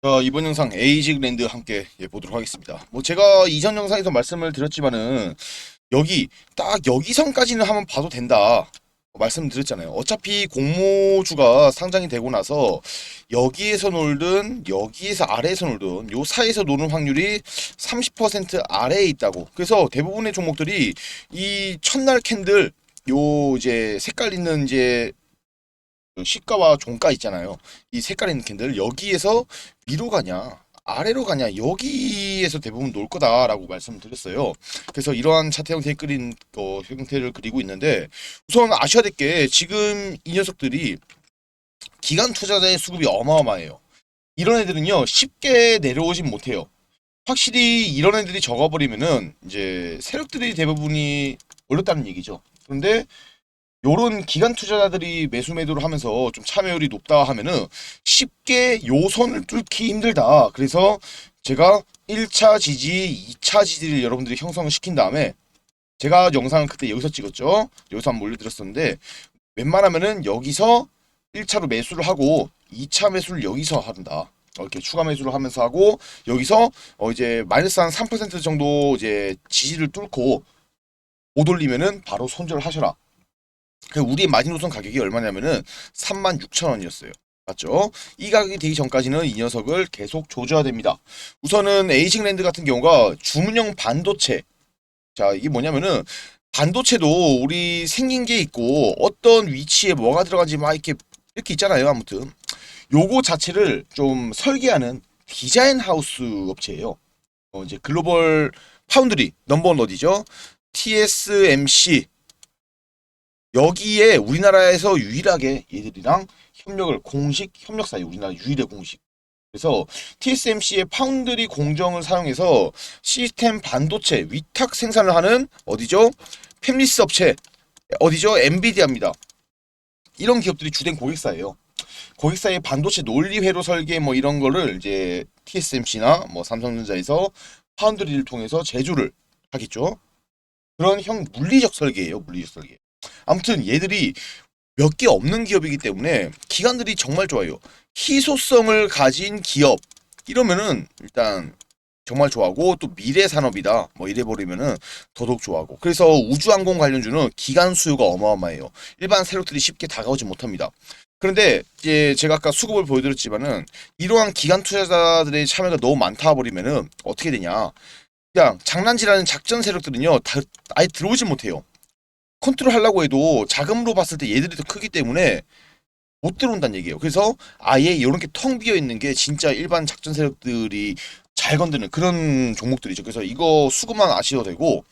자, 이번 영상 에이직 랜드 함께 예, 보도록 하겠습니다. 뭐 제가 이전 영상에서 말씀을 드렸지만은 여기 딱 여기선까지는 한번 봐도 된다. 말씀드렸잖아요. 어차피 공모주가 상장이 되고 나서 여기에서 놀든 여기에서 아래에서 놀든 요 사이에서 노는 확률이 30% 아래에 있다고. 그래서 대부분의 종목들이 이 첫날 캔들 요 이제 색깔 있는 이제 그 시가와 종가 있잖아요. 이 색깔 있는 캔들 여기에서 위로 가냐 아래로 가냐 여기에서 대부분 놀 거다라고 말씀을 드렸어요. 그래서 이러한 차트 형태의 그린 어, 형태를 그리고 있는데 우선 아셔야 될 게 지금 이 녀석들이 기간 투자자의 수급이 어마어마해요. 이런 애들은요 쉽게 내려오진 못해요. 확실히 이런 애들이 적어버리면은 이제 세력들이 대부분이 올렸다는 얘기죠. 그런데 요런 기간 투자자들이 매수 매도를 하면서 좀 참여율이 높다 하면은 쉽게 요선을 뚫기 힘들다. 그래서 제가 1차 지지, 2차 지지를 여러분들이 형성을 시킨 다음에 제가 영상을 그때 여기서 찍었죠. 여기서 한번 올려드렸었는데 웬만하면은 여기서 1차로 매수를 하고 2차 매수를 여기서 한다. 이렇게 추가 매수를 하면서 하고 여기서 어 이제 마이너스 한 3% 정도 이제 지지를 뚫고 못 올리면은 바로 손절을 하셔라. 그 우리의 마지노선 가격이 얼마냐면은 36,000원이었어요. 맞죠? 이 가격이 되기 전까지는 이 녀석을 계속 조져야 됩니다. 우선은 에이징랜드 같은 경우가 주문형 반도체. 자, 이게 뭐냐면은 반도체도 우리 생긴 게 있고 어떤 위치에 뭐가 들어간지 막 이렇게 이렇게 있잖아요. 아무튼 요거 자체를 좀 설계하는 디자인 하우스 업체예요. 어, 이제 글로벌 파운드리 넘버원 어디죠? TSMC 여기에 우리나라에서 유일하게 얘들이랑 협력을 공식 협력사예요. 우리나라 유일의 공식. 그래서 TSMC의 파운드리 공정을 사용해서 시스템 반도체 위탁 생산을 하는 어디죠? 팹리스 업체 어디죠? 엔비디아입니다. 이런 기업들이 주된 고객사예요. 고객사의 반도체 논리 회로 설계 뭐 이런 거를 이제 TSMC나 뭐 삼성전자에서 파운드리를 통해서 제조를 하겠죠. 그런 형 물리적 설계예요. 물리적 설계. 아무튼 얘들이 몇 개 없는 기업이기 때문에 기관들이 정말 좋아요. 희소성을 가진 기업 이러면은 일단 정말 좋아하고 또 미래 산업이다 뭐 이래 버리면은 더더욱 좋아하고 그래서 우주항공 관련주는 기간 수요가 어마어마해요. 일반 세력들이 쉽게 다가오지 못합니다. 그런데 이제 제가 아까 수급을 보여드렸지만은 이러한 기간 투자자들의 참여가 너무 많다 버리면은 어떻게 되냐? 그냥 장난질하는 작전 세력들은요 다 아예 들어오지 못해요. 컨트롤 하려고 해도 자금으로 봤을 때 얘들이 더 크기 때문에 못 들어온다는 얘기예요. 그래서 아예 이런 게 텅 비어 있는 게 진짜 일반 작전 세력들이 잘 건드는 그런 종목들이죠. 그래서 이거 수급만 아셔도 되고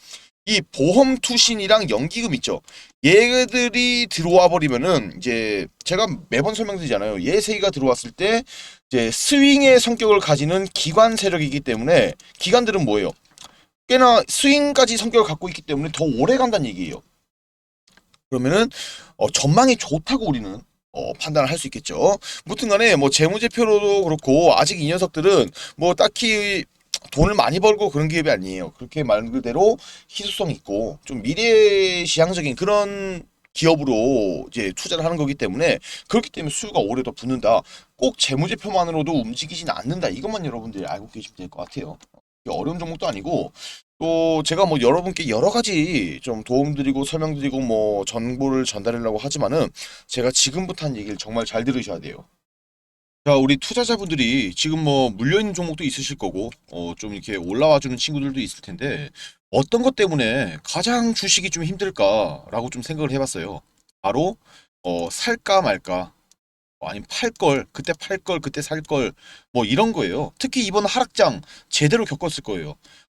이 보험 투신이랑 연기금 있죠. 얘들이 들어와 버리면은 이제 제가 매번 설명드리잖아요. 얘세 개가 들어왔을 때 이제 스윙의 성격을 가지는 기관 세력이기 때문에 기관들은 뭐예요? 꽤나 스윙까지 성격을 갖고 있기 때문에 더 오래 간다는 얘기예요. 그러면은 어, 전망이 좋다고 우리는 어, 판단을 할 수 있겠죠. 무튼간에 뭐 재무제표로도 그렇고 아직 이 녀석들은 뭐 딱히 돈을 많이 벌고 그런 기업이 아니에요. 그렇게 말 그대로 희소성 있고 좀 미래지향적인 그런 기업으로 이제 투자를 하는 거기 때문에 그렇기 때문에 수요가 오래 더 붙는다. 꼭 재무제표만으로도 움직이진 않는다. 이것만 여러분들이 알고 계시면 될 것 같아요. 어려운 종목도 아니고 또 제가 뭐 여러분께 여러 가지 좀 도움드리고 설명드리고 뭐 정보를 전달하려고 하지만은 제가 지금부터 한 얘기를 정말 잘 들으셔야 돼요. 자, 우리 투자자분들이 지금 뭐 물려있는 종목도 있으실 거고, 어, 좀 이렇게 올라와 주는 친구들도 있을 텐데, 어떤 것 때문에 가장 주식이 좀 힘들까라고 좀 생각을 해봤어요. 바로, 어, 살까 말까, 어, 아니면 팔 걸, 그때 팔 걸, 그때 살 걸, 뭐 이런 거예요. 특히 이번 하락장 제대로 겪었을 거예요.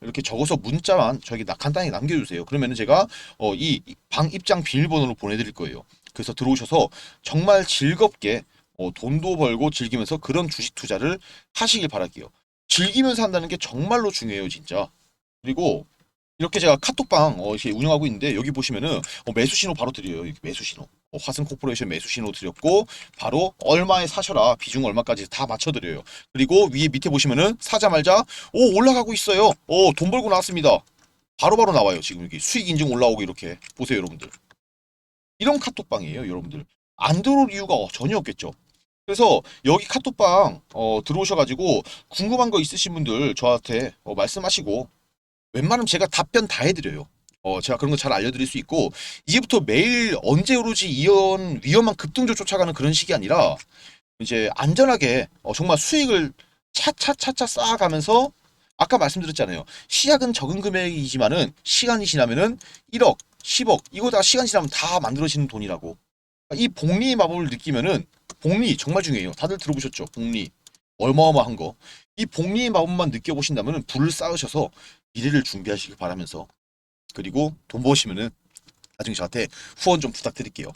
이렇게 적어서 문자만 나- 간단히 남겨주세요. 그러면은 제가 어, 이방 입장 비밀번호를 보내드릴 거예요. 그래서 들어오셔서 정말 즐겁게 어, 돈도 벌고 즐기면서 그런 주식 투자를 하시길 바랄게요. 즐기면서 한다는 게 정말로 중요해요, 진짜. 그리고 이렇게 제가 카톡방 어, 이렇게 운영하고 있는데 여기 보시면은 어, 매수 신호 바로 드려요. 매수 신호. 어, 화승 코퍼레이션 매수 신호 드렸고 바로 얼마에 사셔라 비중 얼마까지 다 맞춰 드려요. 그리고 위에 밑에 보시면은 사자말자 오 올라가고 있어요. 오돈 벌고 나왔습니다. 바로바로 나와요. 지금 여기 수익 인증 올라오고 이렇게 보세요, 여러분들. 이런 카톡방이에요, 여러분들. 안 들어올 이유가 전혀 없겠죠. 그래서 여기 카톡방 어, 들어오셔가지고 궁금한 거 있으신 분들 저한테 어, 말씀하시고 웬만하면 제가 답변 다 해드려요. 어, 제가 그런 거 잘 알려드릴 수 있고 이제부터 매일 언제 오르지 이런 위험한 급등조 쫓아가는 그런 식이 아니라 이제 안전하게 어, 정말 수익을 차차차차 쌓아가면서 아까 말씀드렸잖아요. 시작은 적은 금액이지만은 시간이 지나면은 1억, 10억 이거 다 시간 지나면 다 만들어지는 돈이라고. 이 복리의 마법을 느끼면은 복리 정말 중요해요. 다들 들어보셨죠? 복리 어마어마한 거. 이 복리의 마법만 느껴보신다면은 불을 쌓으셔서 미래를 준비하시길 바라면서 그리고 돈 버시면은 나중에 저한테 후원 좀 부탁드릴게요.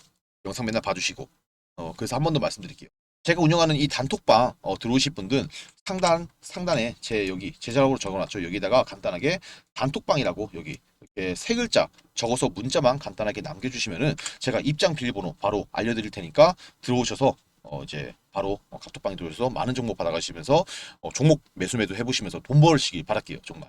영상 맨날 봐주시고 어 그래서 한 번 더 말씀드릴게요. 제가 운영하는 이 단톡방 어, 들어오실 분들 상단 상단에 제 여기 제자락으로 적어놨죠. 여기다가 간단하게 단톡방이라고 여기 이렇게 세 글자 적어서 문자만 간단하게 남겨주시면은 제가 입장 비밀번호 바로 알려드릴 테니까 들어오셔서 어 이제 바로 어, 카톡방에 들어오셔서 많은 정보 받아가시면서 어, 종목 매수 매도 해보시면서 돈 벌시길 바랄게요 정말.